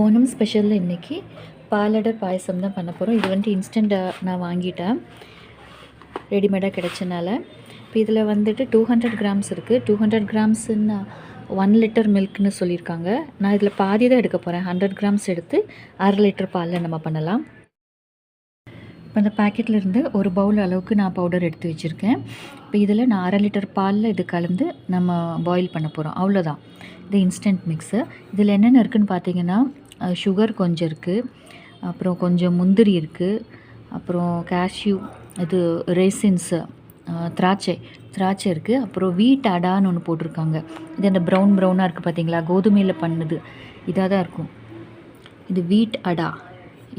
ஓணம் ஸ்பெஷலில் இன்றைக்கி பாலடை பாயசம் தான் பண்ண போகிறோம் இது வந்துட்டு இன்ஸ்டண்ட்டாக நான் வாங்கிட்டேன். ரெடிமேடாக கிடச்சனால. இப்போ இதில் வந்துட்டு டூ ஹண்ட்ரட் கிராம்ஸ் இருக்குது டூ ஹண்ட்ரட் கிராம்ஸுன்னு ஒன் லிட்டர் மில்க்னு சொல்லியிருக்காங்க. நான் இதில் பாதி தான் எடுக்க போகிறேன் ஹண்ட்ரட் கிராம்ஸ் எடுத்து அரை லிட்டர் பாலில் நம்ம பண்ணலாம். இப்போ அந்த பேக்கெட்லேருந்து ஒரு பவுல் அளவுக்கு நான் பவுடர் எடுத்து வச்சுருக்கேன். இப்போ இதில் நான் அரை லிட்டர் பாலில் இது கலந்து நம்ம பாயில் பண்ண போகிறோம் அவ்வளோதான் இது இன்ஸ்டன்ட் மிக்ஸு இதில் என்னென்ன இருக்குதுன்னு பார்த்தீங்கன்னா சுகர் கொஞ்சம் இருக்குது அப்புறம் கொஞ்சம் முந்திரி இருக்குது அப்புறம் கேஷ்யூ இது ரேசின்ஸு திராட்சை திராட்சை இருக்குது அப்புறம் வீட் அடான்னு ஒன்று போட்டிருக்காங்க. இது அந்த ப்ரௌன் ப்ரௌனாக இருக்குது பார்த்தீங்களா கோதுமையில் பண்ணுது. இதாக தான் இருக்கும். இது வீட் அடா.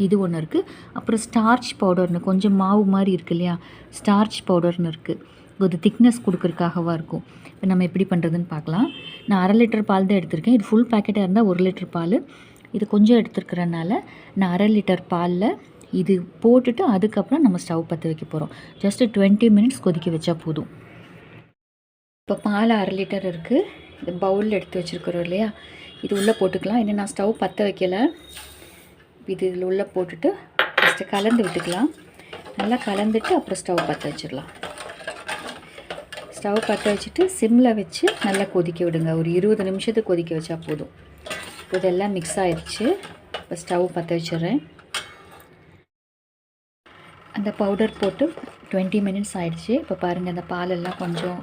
இது ஒன்று இருக்குது அப்புறம் ஸ்டார்ச் பவுடர்னு கொஞ்சம் மாவு மாதிரி இருக்குது இல்லையா? ஸ்டார்ச் பவுடர்னு இருக்குது ஒரு திக்னஸ் கொடுக்கறதுக்காகவா இருக்கும். இப்போ நம்ம எப்படி பண்ணுறதுன்னு பார்க்கலாம். நான் அரை லிட்டர் பால் தான் எடுத்திருக்கேன். இது ஃபுல் பேக்கெட்டாக இருந்தால் ஒரு லிட்டர் பால். இது கொஞ்சம் எடுத்துருக்கிறனால நான் அரை லிட்டர் பாலில் இது போட்டுட்டு அதுக்கப்புறம் நம்ம ஸ்டவ் பற்ற வைக்க போகிறோம் ஜஸ்ட்டு டுவெண்ட்டி மினிட்ஸ் கொதிக்க வச்சா போதும். இப்போ பால் அரை லிட்டர் இருக்குது இது பவுலில் எடுத்து வச்சுருக்குறோம் இல்லையா? இது உள்ளே போட்டுக்கலாம். இன்னும் நான் ஸ்டவ் பற்ற வைக்கலை. இது இதில் உள்ளே போட்டுட்டு ஃபஸ்ட்டு கலந்து விட்டுக்கலாம். நல்லா கலந்துட்டு அப்புறம் ஸ்டவ் பற்ற வச்சிடலாம். ஸ்டவ் பற்ற வச்சுட்டு சிம்மில் வச்சு நல்லா கொதிக்க விடுங்க. ஒரு இருபது நிமிஷத்துக்கு கொதிக்க வச்சா போதும். இப்போ இதெல்லாம் மிக்ஸ் ஆயிடுச்சு இப்போ ஸ்டவ் பற்ற வச்சிடுறேன். அந்த பவுடர் போட்டு டுவெண்ட்டி மினிட்ஸ் ஆயிடுச்சு. இப்போ பாருங்கள் அந்த பாலெல்லாம் கொஞ்சம்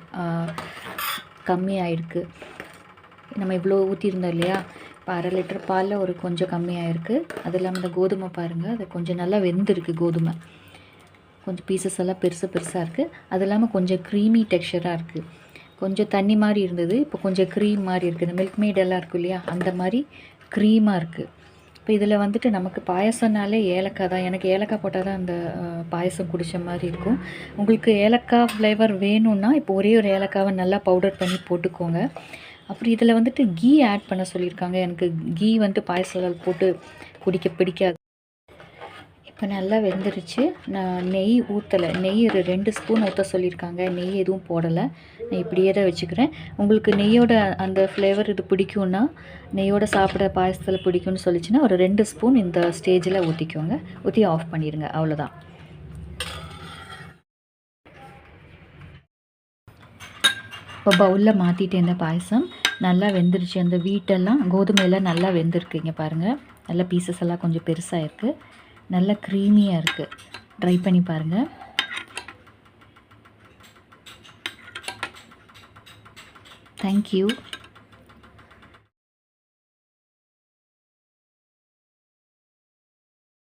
கம்மி நம்ம இவ்வளோ ஊற்றிருந்தோம் இல்லையா? இப்போ அரை லிட்டர் பாலில் ஒரு கொஞ்சம் கம்மியாயிருக்கு அது இல்லாமல் இந்த கோதுமை பாருங்கள் அது கொஞ்சம் நல்லா வெந்திருக்கு கோதுமை. கொஞ்சம் பீசஸ் எல்லாம் பெருசு பெருசாக இருக்குது அது இல்லாமல் கொஞ்சம் க்ரீமி டெக்ஸ்சராக இருக்குது கொஞ்சம் தண்ணி மாதிரி இருந்தது. இப்போ கொஞ்சம் க்ரீம் மாதிரி இருக்குது இந்த மில்க் மேட் எல்லாம் இருக்கும் இல்லையா? அந்த மாதிரி க்ரீமாக இருக்குது இப்போ இதில் வந்துட்டு நமக்கு பாயசம்னாலே ஏலக்காய் தான். எனக்கு ஏலக்காய் போட்டால் தான் அந்த பாயசம் குடித்த மாதிரி இருக்கும். உங்களுக்கு ஏலக்காய் ஃப்ளேவர் வேணும்னா இப்போ ஒரே ஒரு ஏலக்காவை நல்லா பவுடர் பண்ணி போட்டுக்கோங்க. அப்புறம் இதில் வந்துட்டு கீ ஆட் பண்ண சொல்லியிருக்காங்க. எனக்கு கீ வந்துட்டு பாயசம் போட்டு குடிக்க பிடிக்காது. இப்போ நல்லா வெந்துருச்சு. நான் நெய் ஊற்றலை நெய் ஒரு ரெண்டு ஸ்பூன் ஊற்ற சொல்லியிருக்காங்க நெய் எதுவும் போடலை. நான் இப்படியே தான் வச்சுக்கிறேன். உங்களுக்கு நெய்யோட அந்த ஃப்ளேவர் இது பிடிக்கும்னா நெய்யோட சாப்பிட பாயசத்தில் பிடிக்கும்னு சொல்லிச்சுன்னா ஒரு ரெண்டு ஸ்பூன் இந்த ஸ்டேஜில் ஊற்றிக்கோங்க ஊற்றி ஆஃப் பண்ணிடுங்க அவ்வளோதான் இப்போ பவுலில் மாற்றிட்டேன் இந்த பாயசம். நல்லா வெந்துருச்சு. அந்த வீட்டெல்லாம் கோதுமையெல்லாம் நல்லா வெந்திருக்கு இங்கே பாருங்கள் நல்லா பீசஸ் எல்லாம் கொஞ்சம் பெருசாக இருக்குது நல்லா க்ரீமியாக இருக்குது ட்ரை பண்ணி பாருங்கள் தேங்க்யூ